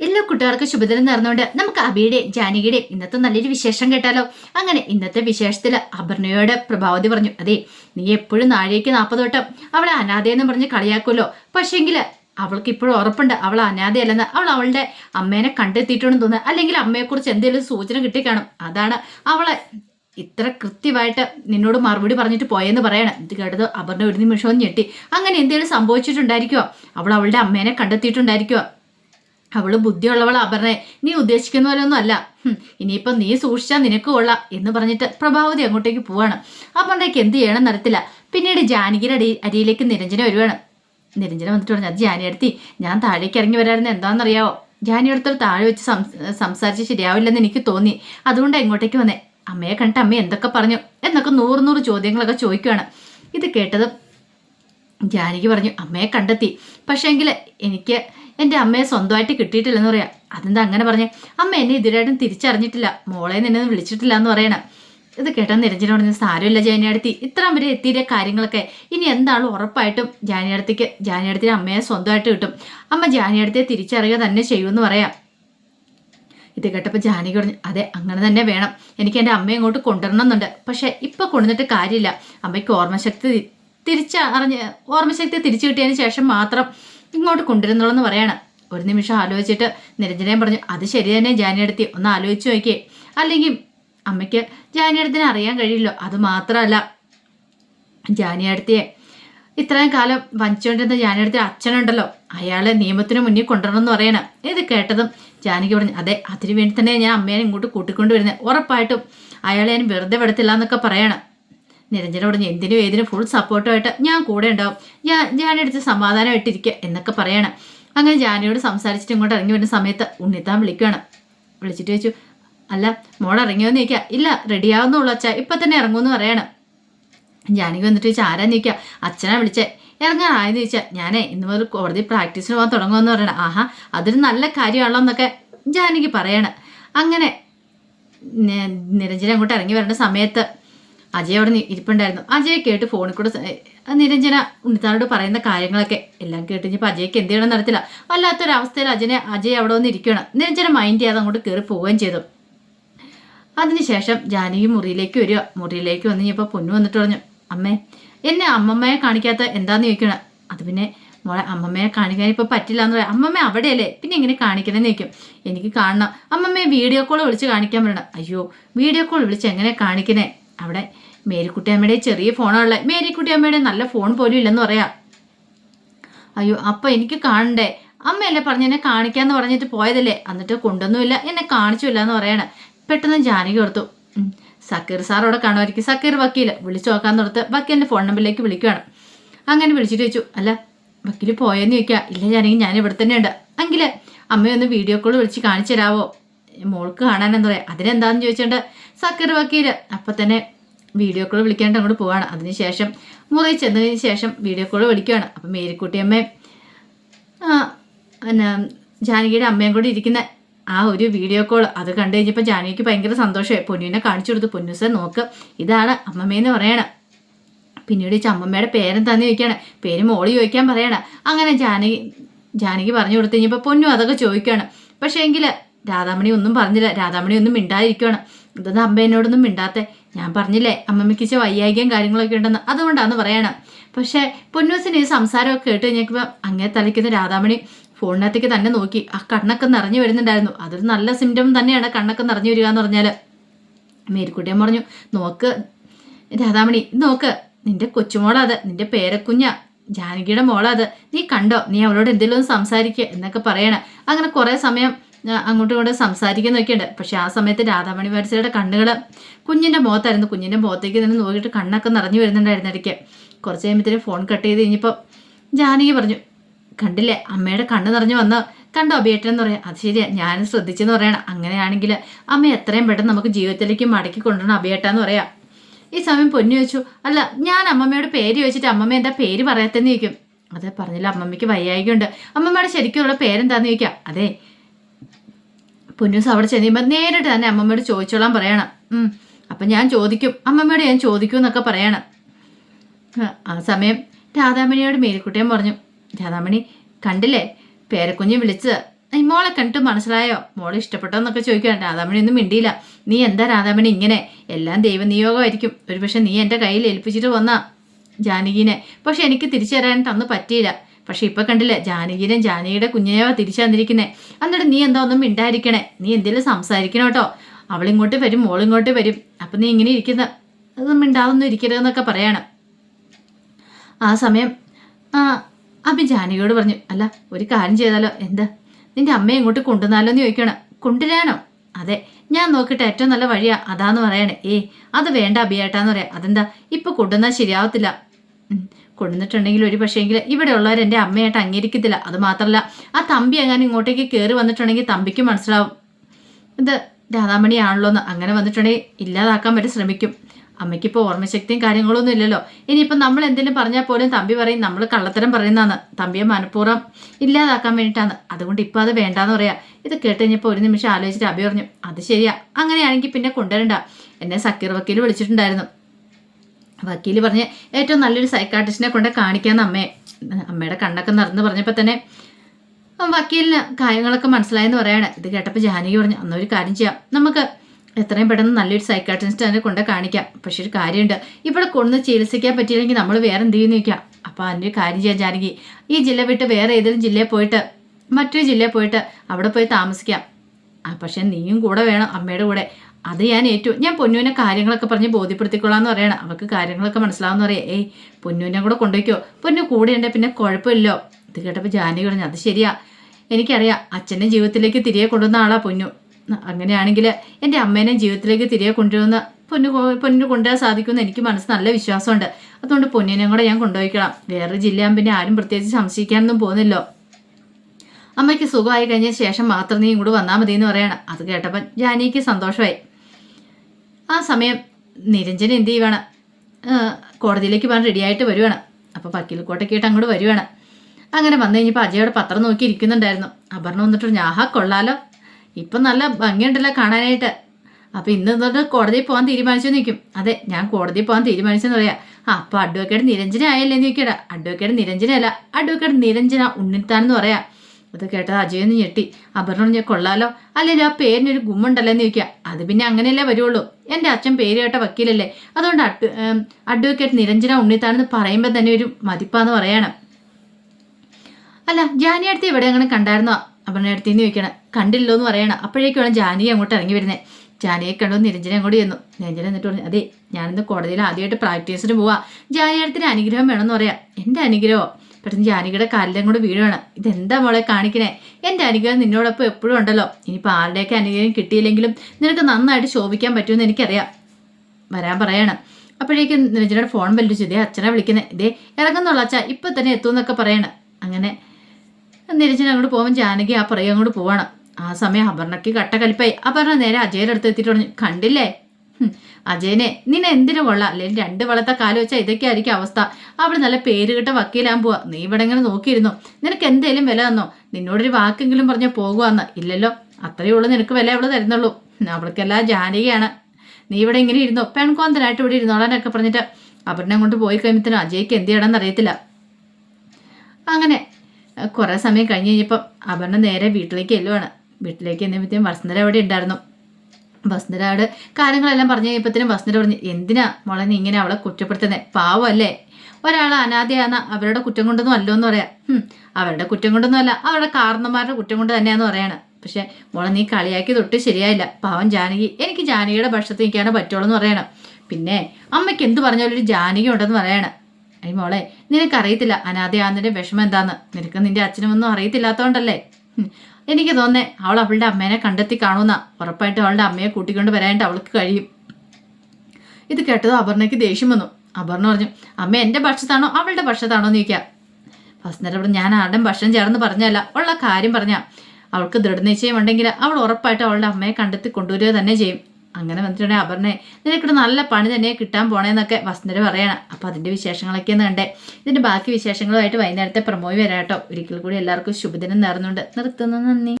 എല്ലാ കുട്ടികൾക്കും ശുഭദിനം നേർന്നുകൊണ്ട് നമുക്ക് അബിയുടെയും ജാനകിയുടെയും ഇന്നത്തെ നല്ലൊരു വിശേഷം കേട്ടാലോ? അങ്ങനെ ഇന്നത്തെ വിശേഷത്തിൽ അപർണയോട് പ്രഭാവതി പറഞ്ഞു അതെ നീ എപ്പോഴും നാഴേക്ക് നാൽപ്പത് വട്ടം അവളെ അനാഥയെന്ന് പറഞ്ഞ് കളിയാക്കുമല്ലോ. പക്ഷേങ്കിൽ അവൾക്ക് ഇപ്പോഴും ഉറപ്പുണ്ട്. അവൾ അനാഥയല്ലെന്ന് അവൾ അവളുടെ അമ്മേനെ കണ്ടെത്തിയിട്ടുണ്ടെന്ന് തോന്നുന്നു. അല്ലെങ്കിൽ അമ്മയെക്കുറിച്ച് എന്തെങ്കിലും സൂചന കിട്ടിക്കാണും. അതാണ് അവളെ ഇത്ര കൃത്യമായിട്ട് നിന്നോട് മറുപടി പറഞ്ഞിട്ട് പോയെന്ന് പറയണം. ഇത് കേട്ടത് അപർണ ഒരു നിമിഷവും ഞെട്ടി. അങ്ങനെ എന്തെങ്കിലും സംഭവിച്ചിട്ടുണ്ടായിരിക്കുമോ അവൾ അവളുടെ അമ്മേനെ കണ്ടെത്തിയിട്ടുണ്ടായിരിക്കുമോ അവൾ ബുദ്ധിയുള്ളവൾ അപർണെ. നീ ഉദ്ദേശിക്കുന്ന പോലെ ഒന്നും അല്ല ഇനിയിപ്പം നീ സൂക്ഷിച്ചാൽ നിനക്ക് കൊള്ളാം എന്ന് പറഞ്ഞിട്ട് പ്രഭാവതി അങ്ങോട്ടേക്ക് പോവാണ്. അപർണയ്ക്ക് എന്ത് ചെയ്യണം നടത്തില്ല പിന്നീട് ജാനകിയുടെ അടി അരിയിലേക്ക് നിരഞ്ജന വരുവാണ്. നിരഞ്ജന വന്നിട്ട് പറഞ്ഞു അത് ജാനി അടുത്തി ഞാൻ താഴേക്ക് ഇറങ്ങി വരായിരുന്നു. എന്താണെന്നറിയാവോ? ജാനി അടുത്തൊരു താഴെ വെച്ച് സംസ് സംസാരിച്ച് ശരിയാവില്ലെന്ന് എനിക്ക് തോന്നി. അതുകൊണ്ട് എങ്ങോട്ടേക്ക് വന്നേ. അമ്മയെ കണ്ടിട്ട് അമ്മ എന്തൊക്കെ പറഞ്ഞു? എന്നൊക്കെ നൂറ് നൂറ് ചോദ്യങ്ങളൊക്കെ ചോദിക്കുവാണ്. ഇത് കേട്ടതും ജാനകി പറഞ്ഞു അമ്മയെ കണ്ടെത്തി. പക്ഷേങ്കിൽ എനിക്ക് എന്റെ അമ്മയെ സ്വന്തമായിട്ട് കിട്ടിയിട്ടില്ലെന്ന് പറയാം. അതെന്താ അങ്ങനെ പറഞ്ഞേ? അമ്മ എന്നെ ഇതിലായിട്ടും തിരിച്ചറിഞ്ഞിട്ടില്ല. മോളെ നിന്നെ വിളിച്ചിട്ടില്ല എന്ന് പറയണം. ഇത് കേട്ടോ നിരഞ്ജന പറഞ്ഞ സാരമില്ല ജാനിയടുത്തി. ഇത്രയും വരെ എത്തിയ കാര്യങ്ങളൊക്കെ? ഇനി എന്താണ് ഉറപ്പായിട്ടും ജാനിയടുത്തേക്ക് ജാനിയടുത്തിന് അമ്മയെ സ്വന്തമായിട്ട് കിട്ടും. അമ്മ ജാനിയടുത്തെ തിരിച്ചറിയുക തന്നെ ചെയ്യുമെന്ന് പറയാം. ഇത് കേട്ടപ്പോൾ ജാനകി പറഞ്ഞു അതെ അങ്ങനെ തന്നെ വേണം. എനിക്ക് എന്റെ അമ്മയെ ഇങ്ങോട്ട് കൊണ്ടുവരണമെന്നുണ്ട്. പക്ഷേ ഇപ്പോൾ കൊണ്ടുവന്നിട്ട് കാര്യമില്ല. അമ്മയ്ക്ക് ഓർമ്മശക്തി തിരിച്ചറിഞ്ഞ് ഓർമ്മശക്തി തിരിച്ചു കിട്ടിയതിന് ശേഷം മാത്രം ഇങ്ങോട്ട് കൊണ്ടുവരുന്നുള്ളൂ എന്ന് പറയണം. ഒരു നിമിഷം ആലോചിച്ചിട്ട് നിരഞ്ജനയും പറഞ്ഞു അത് ശരി തന്നെ ജാനിയെടുത്തി ഒന്ന് ആലോചിച്ച് നോക്കിയേ. അല്ലെങ്കിൽ അമ്മയ്ക്ക് ജാനിയെടുത്തിന് അറിയാൻ കഴിയില്ലോ അത് മാത്രമല്ല. ജാനിയെടുത്തിയെ ഇത്രയും കാലം വഞ്ചിച്ചുകൊണ്ടിരുന്ന ജാനിയടുത്തെ അച്ഛനുണ്ടല്ലോ അയാളെ നിയമത്തിന് മുന്നിൽ കൊണ്ടുവരണമെന്ന് പറയണം. ഇത് കേട്ടതും ജാനിക്ക് പറഞ്ഞു അതെ അതിനു വേണ്ടി തന്നെ ഞാൻ അമ്മേനെ ഇങ്ങോട്ട് കൂട്ടിക്കൊണ്ടുവരുന്നത് ഉറപ്പായിട്ടും അയാളെ ഞാൻ വെറുതെ വിടത്തില്ല എന്നൊക്കെ പറയണം. നിരഞ്ജന പറഞ്ഞു എന്തിനും ഏതിനും ഫുൾ സപ്പോർട്ടുമായിട്ട് ഞാൻ കൂടെ ഉണ്ടാവും. ഞാൻ ഞാനെടുത്ത് സമാധാനമായിട്ടിരിക്കുക എന്നൊക്കെ പറയണം. അങ്ങനെ ജാനിയോട് സംസാരിച്ചിട്ട് ഇങ്ങോട്ട് ഇറങ്ങി വരുന്ന സമയത്ത് ഉണ്ണിത്താൻ വിളിക്കുകയാണ് വിളിച്ചിട്ട് ചോദിച്ചു അല്ല മോൾ ഇറങ്ങിയോന്ന് ചോദിക്കുക ഇല്ല റെഡിയാവുന്നുള്ളൂ അച്ഛാ. ഇപ്പം തന്നെ ഇറങ്ങുമെന്ന് പറയണം. ജാനകി വന്നിട്ട് ചോദിച്ചാൽ ആരാന്ന് ചോദിക്കുക അച്ഛനാ വിളിച്ചേ. ഇറങ്ങാനായെന്ന് ചോദിച്ചാൽ ഞാനേ ഇന്ന് മുതൽ കോടതി പ്രാക്ടീസിന് പോകാൻ തുടങ്ങുമെന്ന് പറയണം. ആഹാ അതൊരു നല്ല കാര്യമാണല്ലോ എന്നൊക്കെ ജാനകി പറയണം. അങ്ങനെ നിരഞ്ജന അങ്ങോട്ട് ഇറങ്ങി വരേണ്ട സമയത്ത് അജയ് അവിടെ ഇരിപ്പുണ്ടായിരുന്നു. അജയ് കേട്ട് ഫോണിൽ കൂടെ നിരഞ്ജന ഉണ്ണിത്താനോട് പറയുന്ന കാര്യങ്ങളൊക്കെ എല്ലാം കേട്ട് ഇനിയിപ്പോൾ അജയ്ക്ക് എന്ത് ചെയ്യണം നടത്തില്ല വല്ലാത്തൊരവസ്ഥയിൽ അജയനെ അജയ് അവിടെ വന്ന് ഇരിക്കുകയാണ്. നിരഞ്ജന മൈൻഡ് ചെയ്യാതെ അങ്ങോട്ട് കയറി പോവുകയും ചെയ്തു. അതിനുശേഷം ജാനകി മുറിയിലേക്ക് വരിക. മുറിയിലേക്ക് വന്ന് കഴിഞ്ഞപ്പോൾ പൊന്നു വന്നിട്ട് പറഞ്ഞു അമ്മേ എന്നെ അമ്മമ്മയെ കാണിക്കാത്ത എന്താന്ന് ചോദിക്കണം? അത് പിന്നെ മോളെ അമ്മമ്മയെ കാണിക്കാൻ ഇപ്പോൾ പറ്റില്ല എന്ന് പറയാം. അമ്മമ്മ അവിടെയല്ലേ? പിന്നെ എങ്ങനെ കാണിക്കണമെന്ന് ചോദിക്കും. എനിക്ക് കാണണം. അമ്മമ്മയെ വീഡിയോ കോൾ വിളിച്ച് കാണിക്കാൻ പറയണം. അയ്യോ വീഡിയോ കോൾ വിളിച്ച് എങ്ങനെ കാണിക്കണേ? അവിടെ മേരിക്കുട്ടിയമ്മയുടെ ചെറിയ ഫോണുള്ള മേരിക്കുട്ടിയമ്മയുടെ നല്ല ഫോൺ പോലും ഇല്ലെന്ന് പറയാം. അയ്യോ അപ്പം എനിക്ക് കാണണ്ടേ? അമ്മയല്ലേ പറഞ്ഞ് എന്നെ കാണിക്കാന്ന് പറഞ്ഞിട്ട് പോയതല്ലേ? എന്നിട്ട് കൊണ്ടൊന്നുമില്ല എന്നെ കാണിച്ചില്ല എന്ന് പറയണ. പെട്ടെന്ന് ജാനകി ഓർത്തു. സക്കീർ അവിടെ കാണുമായിരിക്കും. സക്കീർ വക്കീൽ വിളിച്ചു നോക്കാൻ നിർത്ത് വക്കീലിന്റെ ഫോൺ നമ്പറിലേക്ക് വിളിക്കുകയാണ് അങ്ങനെ വിളിച്ചിട്ട് വെച്ചു അല്ല വക്കീൽ പോയെന്ന് ചോദിക്കുക ഇല്ല ജാനകി ഞാൻ ഇവിടെ തന്നെ ഉണ്ട് എങ്കിൽ അമ്മയൊന്ന് വീഡിയോ കോൾ വിളിച്ച് കാണിച്ചു തരാവോ? മോൾക്ക് കാണാൻ എന്താ പറയുക അതിനെന്താന്ന് ചോദിച്ചിട്ട് സക്കീർ വക്കീൽ അപ്പം തന്നെ വീഡിയോ കോൾ വിളിക്കാണ്ട് അങ്ങോട്ട് പോവാണ്. അതിനുശേഷം മുറി ചെന്നതിന് ശേഷം വീഡിയോ കോൾ വിളിക്കുകയാണ് അപ്പം മേരിക്കുട്ടിയമ്മയും പിന്നെ ജാനകിയുടെ അമ്മയും കൂടി ഇരിക്കുന്ന ആ ഒരു വീഡിയോ കോൾ അത് കണ്ടു കഴിഞ്ഞപ്പോൾ ജാനകിക്ക് ഭയങ്കര സന്തോഷമായി. പൊന്നുവിനെ കാണിച്ചു കൊടുത്തു. പൊന്നു സാർ നോക്ക് ഇതാണ് അമ്മമ്മയെന്ന് പറയണം. പിന്നീട് ഈ അമ്മമ്മയുടെ പേരെന്താന്ന് ചോദിക്കുകയാണ് പേര് മോളി ചോദിക്കാൻ പറയണം. അങ്ങനെ ജാനകി ജാനകി പറഞ്ഞു കൊടുത്തു കഴിഞ്ഞപ്പോൾ പൊന്നു അതൊക്കെ ചോദിക്കുകയാണ് പക്ഷേ എങ്കിൽ രാധാമണി ഒന്നും പറഞ്ഞില്ല. രാധാമണി ഒന്നും മിണ്ടാതിരിക്കുകയാണ് ഇതൊന്നും അമ്മ എന്നോടൊന്നും മിണ്ടാത്തെ. ഞാൻ പറഞ്ഞില്ലേ അമ്മമ്മയ്ക്ക് വയ്യായികയും കാര്യങ്ങളൊക്കെ ഉണ്ടെന്ന്. അതുകൊണ്ടാന്ന് പറയണം. പക്ഷേ പൊന്നൂസിന് ഈ സംസാരമൊക്കെ കേട്ട് കഴിഞ്ഞപ്പോൾ അങ്ങേ തലയ്ക്കുന്ന രാധാമണി ഫോണിനകത്തേക്ക് തന്നെ നോക്കി. ആ കണ്ണൊക്കെ നിറഞ്ഞു വരുന്നുണ്ടായിരുന്നു. അതൊരു നല്ല സിംറ്റം തന്നെയാണ് കണ്ണൊക്കെ നിറഞ്ഞു വരിക എന്ന് പറഞ്ഞാൽ മേരിക്കുട്ടിയൻ പറഞ്ഞു നോക്ക് രാധാമണി നോക്ക്. നിന്റെ കൊച്ചുമോളത് നിന്റെ പേരക്കുഞ്ഞ ജാനകിയുടെ മോളത്. നീ കണ്ടോ? നീ അവളോട് എന്തെങ്കിലും സംസാരിക്കുക എന്നൊക്കെ പറയണം. അങ്ങനെ കുറേ സമയം അങ്ങോട്ടും ഇങ്ങോട്ടും സംസാരിക്കുന്നൊക്കെ ഉണ്ട് പക്ഷേ ആ സമയത്ത് രാധാമണി മരിച്ചയുടെ കണ്ണുകൾ കുഞ്ഞിന്റെ മുഖത്തായിരുന്നു. കുഞ്ഞിന്റെ മുഖത്തേക്ക് തന്നെ നോക്കിയിട്ട് കണ്ണൊക്കെ നിറഞ്ഞു വരുന്നുണ്ടായിരുന്നു ഇടയ്ക്ക്. കുറച്ച് കഴിയുമ്പോഴത്തേനും ഫോൺ കട്ട് ചെയ്ത് കഴിഞ്ഞപ്പോൾ ജാനകി പറഞ്ഞു കണ്ടില്ലേ അമ്മയുടെ കണ്ണ് നിറഞ്ഞു വന്ന് കണ്ടോ അഭിയേട്ടൻ എന്ന് പറയാം. അത് ശരിയാ ഞാൻ ശ്രദ്ധിച്ചെന്ന് പറയണം. അങ്ങനെയാണെങ്കിൽ അമ്മ എത്രയും പെട്ടെന്ന് നമുക്ക് ജീവിതത്തിലേക്ക് മടക്കി കൊണ്ടുവരണം അഭിയേട്ടാന്ന് പറയാം. ഈ സമയം പൊന്നു ചോദിച്ചു അല്ല ഞാൻ അമ്മമ്മയുടെ പേര് ചോദിച്ചിട്ട് അമ്മമ്മ എന്താ പേര് പറയാത്തെന്ന് ചോദിക്കും? അതെ പറഞ്ഞില്ല അമ്മമ്മയ്ക്ക് വയ്യായികയുണ്ട്. അമ്മമ്മയുടെ ശരിക്കുള്ള പേരെന്താന്ന് ചോദിക്കാം. അതെ പൊന്നൂസ് അവിടെ ചെന്നിയുമ്പോൾ നേരിട്ട് തന്നെ അമ്മമ്മയോട് ചോദിച്ചോളാൻ പറയണം. അപ്പം ഞാൻ ചോദിക്കും. അമ്മമ്മയോട് ഞാൻ ചോദിക്കും എന്നൊക്കെ പറയണം. ആ, സമയം രാധാമണിയോട് മേരിക്കുട്ടിയും പറഞ്ഞു. രാധാമണി കണ്ടില്ലേ? പേരക്കുഞ്ഞ് വിളിച്ച് ഈ മോളെ കണ്ടിട്ട് മനസ്സിലായോ? മോളെ ഇഷ്ടപ്പെട്ടോന്നൊക്കെ ചോദിക്കാൻ രാധാമണി ഒന്നും മിണ്ടിയില്ല. നീ എന്താ രാധാമണി ഇങ്ങനെ? എല്ലാം ദൈവനിയോഗമായിരിക്കും. ഒരുപക്ഷെ നീ എന്റെ കയ്യിൽ ഏൽപ്പിച്ചിട്ട് വന്നാ ജാനകീനെ. പക്ഷെ എനിക്ക് തിരിച്ചു തരാൻ തന്നു പറ്റിയില്ല. പക്ഷെ ഇപ്പൊ കണ്ടില്ലേ ജാനകീനെ ജാനകിയുടെ കുഞ്ഞിനെയോ തിരിച്ചു വന്നിരിക്കുന്നേ നീ എന്താ ഒന്നും മിണ്ടായിരിക്കണേ നീ എന്തെങ്കിലും സംസാരിക്കണം കേട്ടോ. അവളിങ്ങോട്ട് വരും മോളിങ്ങോട്ട് വരും. അപ്പൊ നീ ഇങ്ങനെ ഇരിക്കുന്ന. അതൊന്നും മിണ്ടാതൊന്നും ഇരിക്കരുതെന്നൊക്കെ പറയണം. ആ സമയം ആ അമ്മ ജാനകിയോട് പറഞ്ഞു അല്ല ഒരു കാര്യം ചെയ്താലോ? എന്താ? നിന്റെ അമ്മയെ ഇങ്ങോട്ട് കൊണ്ടുവന്നാലോ എന്ന് ചോദിക്കണം. കൊണ്ടുവരാനോ? അതെ ഞാൻ നോക്കിയിട്ട് ഏറ്റവും നല്ല വഴിയാ. അതാന്ന് പറയണേ. ഏ അത് വേണ്ട അഭിയേട്ടാന്ന് പറയാം. അതെന്താ? ഇപ്പൊ കൊണ്ടുവന്നാൽ ശരിയാവത്തില്ല. കൊണ്ടുവന്നിട്ടുണ്ടെങ്കിൽ ഒരു പക്ഷേങ്കിൽ ഇവിടെ ഉള്ളവർ എന്റെ അമ്മയായിട്ട് അംഗീകരിക്കത്തില്ല. അത് മാത്രമല്ല ആ തമ്പി എങ്ങനെ ഇങ്ങോട്ടേക്ക് കയറി വന്നിട്ടുണ്ടെങ്കിൽ തമ്പിക്ക് മനസ്സിലാവും ഇത് രാധാമണിയാണല്ലോ എന്ന് അങ്ങനെ വന്നിട്ടുണ്ടെങ്കിൽ ഇല്ലാതാക്കാൻ വരെ ശ്രമിക്കും. അമ്മയ്ക്കിപ്പോൾ ഓർമ്മശക്തിയും കാര്യങ്ങളൊന്നും ഇല്ലല്ലോ. ഇനിയിപ്പോൾ നമ്മൾ എന്തെങ്കിലും പറഞ്ഞാൽ പോലും തമ്പി പറയും നമ്മൾ കള്ളത്തരം പറയുന്നതാണ്. തമ്പിയെ മനഃപൂർവം ഇല്ലാതാക്കാൻ വേണ്ടിയിട്ടാണ്. അതുകൊണ്ട് ഇപ്പോൾ അത് വേണ്ടാന്ന് പറയാം. ഇത് കേട്ട് കഴിഞ്ഞപ്പോൾ ഒരു നിമിഷം ആലോചിച്ചിട്ട് അഭി പറഞ്ഞു അത് ശരിയാ. അങ്ങനെയാണെങ്കിൽ പിന്നെ കൊണ്ടുവരണ്ട. എന്നെ സക്കീർ വക്കീൽ വിളിച്ചിട്ടുണ്ടായിരുന്നു. വക്കീൽ പറഞ്ഞ് ഏറ്റവും നല്ലൊരു സൈക്കാട്രിസ്റ്റിനെ കൊണ്ട് കാണിക്കാന്ന് അമ്മയെ അമ്മയുടെ കണ്ണൊക്കെ നിറന്ന് പറഞ്ഞപ്പോൾ തന്നെ വക്കീലിന് കാര്യങ്ങളൊക്കെ മനസ്സിലായെന്ന് പറയാണ്. ഇത് കേട്ടപ്പോൾ ജാനകി പറഞ്ഞു അന്നൊരു കാര്യം ചെയ്യാം. നമുക്ക് എത്രയും പെട്ടെന്ന് നല്ലൊരു സൈക്കാട്രിസ്റ്റ് തന്നെ കൊണ്ട് കാണിക്കാം. പക്ഷെ ഒരു കാര്യമുണ്ട്. ഇവിടെ കൊണ്ടുവന്ന് ചികിത്സിക്കാൻ പറ്റിയില്ലെങ്കിൽ നമ്മൾ വേറെ എന്ത് ചെയ്യുന്നു നോക്കാം അപ്പോൾ അതിന്റെ കാര്യം ചെയ്യാൻ ജാനകി. ഈ ജില്ല വിട്ട് വേറെ ഏതെങ്കിലും ജില്ലയിൽ പോയിട്ട് മറ്റൊരു ജില്ലയിൽ പോയിട്ട് അവിടെ പോയി താമസിക്കാം. ആ പക്ഷേ നീയും കൂടെ വേണം അമ്മയുടെ കൂടെ. അത് ഞാൻ ഏറ്റു ഞാൻ പൊന്നുവിനെ കാര്യങ്ങളൊക്കെ പറഞ്ഞ് ബോധ്യപ്പെടുത്തിക്കൊള്ളാന്ന് പറയണം. അവൾക്ക് കാര്യങ്ങളൊക്കെ മനസ്സിലാവുന്ന പറയാം. ഏയ് പൊന്നുവിനെ കൂടെ കൊണ്ടുപോയിക്കോ. പൊന്നു കൂടെ ഉണ്ട് പിന്നെ കുഴപ്പമില്ലോ. ഇത് കേട്ടപ്പോൾ ജാനകി പറഞ്ഞു അത് ശരിയാ. എനിക്കറിയാം അച്ഛന്റെ ജീവിതത്തിലേക്ക് തിരികെ കൊണ്ടുവന്ന ആളാ പൊന്നു. അങ്ങനെയാണെങ്കിൽ എന്റെ അമ്മേനെ ജീവിതത്തിലേക്ക് തിരികെ കൊണ്ടുവന്ന പൊന്നു പൊന്നു പൊന്നിന് കൊണ്ടുവരാൻ സാധിക്കുമെന്ന് എനിക്ക് മനസ്സ് നല്ല വിശ്വാസമുണ്ട്. അതുകൊണ്ട് പൊന്നിനെയും കൂടെ ഞാൻ കൊണ്ടുപോയിക്കണം വേറെ ജില്ലയാകുമ്പോൾ പിന്നെ ആരും പ്രത്യേകിച്ച് സംശയിക്കാനൊന്നും പോകുന്നില്ലോ. അമ്മയ്ക്ക് സുഖമായി കഴിഞ്ഞ ശേഷം മാത്രം നീ ഇങ്ങോട്ട് വന്നാൽ മതി എന്ന് പറയണം. അത് കേട്ടപ്പോൾ ജാനിക്ക് സന്തോഷമായി. ആ സമയം നിരഞ്ജൻ എന്ത് ചെയ്യുവാണ്? കോടതിയിലേക്ക് പോകാൻ റെഡിയായിട്ട് വരുവാണ്. അപ്പോൾ വക്കീൽ കോട്ടയ്ക്കായിട്ട് അങ്ങോട്ട് വരുവാണ്. അങ്ങനെ വന്നു കഴിഞ്ഞപ്പോൾ അജയോടെ പത്രം നോക്കി ഇരിക്കുന്നുണ്ടായിരുന്നു. അപർണ വന്നിട്ട് ഞാഹാ കൊള്ളാലോ. ഇപ്പം നല്ല ഭംഗിയുണ്ടല്ലോ കാണാനായിട്ട്. അപ്പോൾ ഇന്ന് തൊട്ട് കോടതിയിൽ പോകാൻ തീരുമാനിച്ചു നിൽക്കും അതെ ഞാൻ കോടതിയിൽ പോകാൻ തീരുമാനിച്ചെന്ന് പറയാം. ആ അപ്പോൾ അഡ്വക്കേറ്റ് നിരഞ്ജന ആയല്ലേ നിൽക്കട അഡ്വക്കേറ്റ് നിരഞ്ജനല്ല. അഡ്വക്കേറ്റ് നിരഞ്ജന ഉണ്ണിത്താൻ എന്ന് പറയാം. അത് കേട്ടത് അജയൊന്ന് ഞെട്ടി. അപർണ ഞാൻ കൊള്ളാലോ. അല്ലെങ്കിൽ ആ പേരിനൊരു ഗുമ്മുണ്ടല്ലോ എന്ന് ചോദിക്കുക. അത് പിന്നെ അങ്ങനെയല്ലേ വരുള്ളൂ. എന്റെ അച്ഛൻ പേര് കേട്ട വക്കീലല്ലേ. അതുകൊണ്ട് അഡ് അഡ്വക്കേറ്റ് നിരഞ്ജന ഉണ്ണിത്താണെന്ന് പറയുമ്പോൾ തന്നെ ഒരു മതിപ്പാന്ന് പറയണം. അല്ല ജാനി അടുത്ത് ഇവിടെ അങ്ങനെ കണ്ടായിരുന്നോ? അപർണ നിന്ന് ചോദിക്കണം. കണ്ടില്ലോ എന്ന് പറയണം. അപ്പോഴേക്കും വേണം ജാനകി അങ്ങോട്ട് ഇറങ്ങി വരുന്നത് ജാനിയെ കണ്ടു നിരഞ്ജന അങ്ങോട്ട് ചെന്നു. നിരഞ്ജന എന്നിട്ട് പറഞ്ഞു അതെ ഞാനിന്ന് കോടതിയിൽ ആദ്യമായിട്ട് പ്രാക്ടീസിന് പോവാ. ജാനി അടുത്തിന് അനുഗ്രഹം വേണമെന്ന് പറയാം. എന്റെ അനുഗ്രഹമോ? പെട്ടെന്ന് ജാനികയുടെ കാലിലും കൂടെ വീഴുകയാണ് ഇതെന്താ മോളെ കാണിക്കണേ? എന്റെ അനുഗ്രഹം നിന്നോടൊപ്പം എപ്പോഴും ഉണ്ടല്ലോ. ഇനിയിപ്പോൾ ആരുടെയൊക്കെ അനുഗ്രഹം കിട്ടിയില്ലെങ്കിലും നിനക്ക് നന്നായിട്ട് ശോഭിക്കാൻ പറ്റുമെന്ന് എനിക്കറിയാം. വരാൻ പറയണം. അപ്പോഴേക്കും നിരഞ്ജനയുടെ ഫോൺ ബെല്ലിച്ചു ഇതേ അച്ഛനെ വിളിക്കുന്നത് ഇതേ ഇറങ്ങുന്നുള്ള അച്ഛ. ഇപ്പം തന്നെ എത്തുമെന്നൊക്കെ പറയണം. അങ്ങനെ നിരഞ്ജന അങ്ങോട്ട് പോകുമ്പോൾ ജാനകി ആ പറയുക അങ്ങോട്ട് പോവാണ്. ആ സമയം അപർണയ്ക്ക് കട്ട കലിപ്പായി. അപർണ നേരെ അജയുടെ അടുത്ത് എത്തിയിട്ട് പറഞ്ഞു കണ്ടില്ലേ? അജയനെ നിന്നെ എന്തിനു കൊള്ളാം? അല്ലെങ്കിൽ രണ്ട് വളത്തെ കാലം വെച്ചാൽ ഇതൊക്കെ ആയിരിക്കും അവസ്ഥ. അവിടെ നല്ല പേര് കിട്ട വക്കീലാൻ പോവാ. നീ ഇവിടെ ഇങ്ങനെ നോക്കിയിരുന്നു? നിനക്ക് എന്തേലും വില തന്നോ? നിന്നോടൊരു വാക്കെങ്കിലും പറഞ്ഞ് പോകുവാന്ന്. ഇല്ലല്ലോ. അത്രയേ ഉള്ളൂ നിനക്ക് വില അവൾ തരുന്നുള്ളൂ. അവൾക്കെല്ലാം ജാനകിയാണ്. നീ ഇവിടെ ഇങ്ങനെ ഇരുന്നു? പെൺകോന്തനായിട്ട് ഇവിടെ ഇരുന്നോളാനൊക്കെ പറഞ്ഞിട്ട് അവരുടെ കൊണ്ട് പോയി കഴിയുമ്പത്തേനും അജയ്ക്ക് എന്ത് ചെയ്യണമെന്ന് അറിയത്തില്ല. അങ്ങനെ കുറേ സമയം കഴിഞ്ഞ് കഴിഞ്ഞപ്പം അപർണ നേരെ വീട്ടിലേക്ക് ചെല്ലുവാണ്. വീട്ടിലേക്ക് എന്നപ്പോഴത്തേക്കും വസന്തര അവിടെ ഉണ്ടായിരുന്നു. വസുന്ധരയോട് കാര്യങ്ങളെല്ലാം പറഞ്ഞു കഴിഞ്ഞപ്പോഴത്തേനും വസുന്ധര പറഞ്ഞു എന്തിനാ മോളെ നീ ഇങ്ങനെ അവളെ കുറ്റപ്പെടുത്തുന്നത് പാവമല്ലേ ഒരാൾ അനാഥയാന്ന അവരുടെ കുറ്റം കൊണ്ടൊന്നും അല്ലോ എന്ന് പറയാം അവരുടെ കുറ്റം കൊണ്ടൊന്നും അല്ല അവരുടെ കാരണന്മാരുടെ കുറ്റം കൊണ്ട് തന്നെയാന്ന് പറയാണ്. പക്ഷെ മോളെ നീ കളിയാക്കി തൊട്ട് ശരിയായില്ല. പാവം ജാനകി എനിക്ക് ജാനകിയുടെ ഭക്ഷണത്തിൽ നിൽക്കാനേ പറ്റുള്ളൂ എന്ന് പറയണം. പിന്നെ അമ്മയ്ക്ക് എന്ത് പറഞ്ഞാലും ഒരു ജാനകി ഉണ്ടെന്ന് പറയണം. അയ്യ മോളെ നിനക്കറിയത്തില്ല അനാഥയാന്നതിന്റെ വിഷമം എന്താന്ന്? നിനക്ക് നിന്റെ അച്ഛനും ഒന്നും അറിയത്തില്ലാത്തതുകൊണ്ടല്ലേ. എനിക്ക് തോന്നേ അവൾ അവളുടെ അമ്മേനെ കണ്ടെത്തി കാണുന്ന. ഉറപ്പായിട്ട് അവളുടെ അമ്മയെ കൂട്ടിക്കൊണ്ട് വരാനായിട്ട് അവൾക്ക് കഴിയും. ഇത് കേട്ടത് അപർണയ്ക്ക് ദേഷ്യം വന്നു. അപർണ പറഞ്ഞു അമ്മ എന്റെ പക്ഷത്താണോ? അവളുടെ പക്ഷത്താണോ? എന്ന് ചോദിക്കാം. ഫസ്നര പറഞ്ഞു ഞാൻ ആരുടെ ഭക്ഷണം ചേർന്ന് പറഞ്ഞല്ല ഉള്ള കാര്യം പറഞ്ഞാ. അവൾക്ക് ദൃഢനിശ്ചയം ഉണ്ടെങ്കിൽ അവൾ ഉറപ്പായിട്ട് അവളുടെ അമ്മയെ കണ്ടെത്തി കൊണ്ടുവരിക തന്നെ ചെയ്യും. അങ്ങനെ വന്നിട്ടുണ്ടെങ്കിൽ അപർണെ നിനക്കിട്ട് നല്ല പണി തന്നെ കിട്ടാൻ പോണേന്നൊക്കെ വസുന്ധര പറയണം. അപ്പോൾ അതിന്റെ വിശേഷങ്ങളൊക്കെ ഒന്ന് കണ്ടേ. ഇതിന്റെ ബാക്കി വിശേഷങ്ങളുമായിട്ട് വൈകുന്നേരത്തെ പ്രമോയി വരാട്ടോ ഒരിക്കൽ കൂടി എല്ലാവർക്കും ശുഭദിനം നേർന്നുണ്ട് നിർത്തുന്നു. നന്ദി.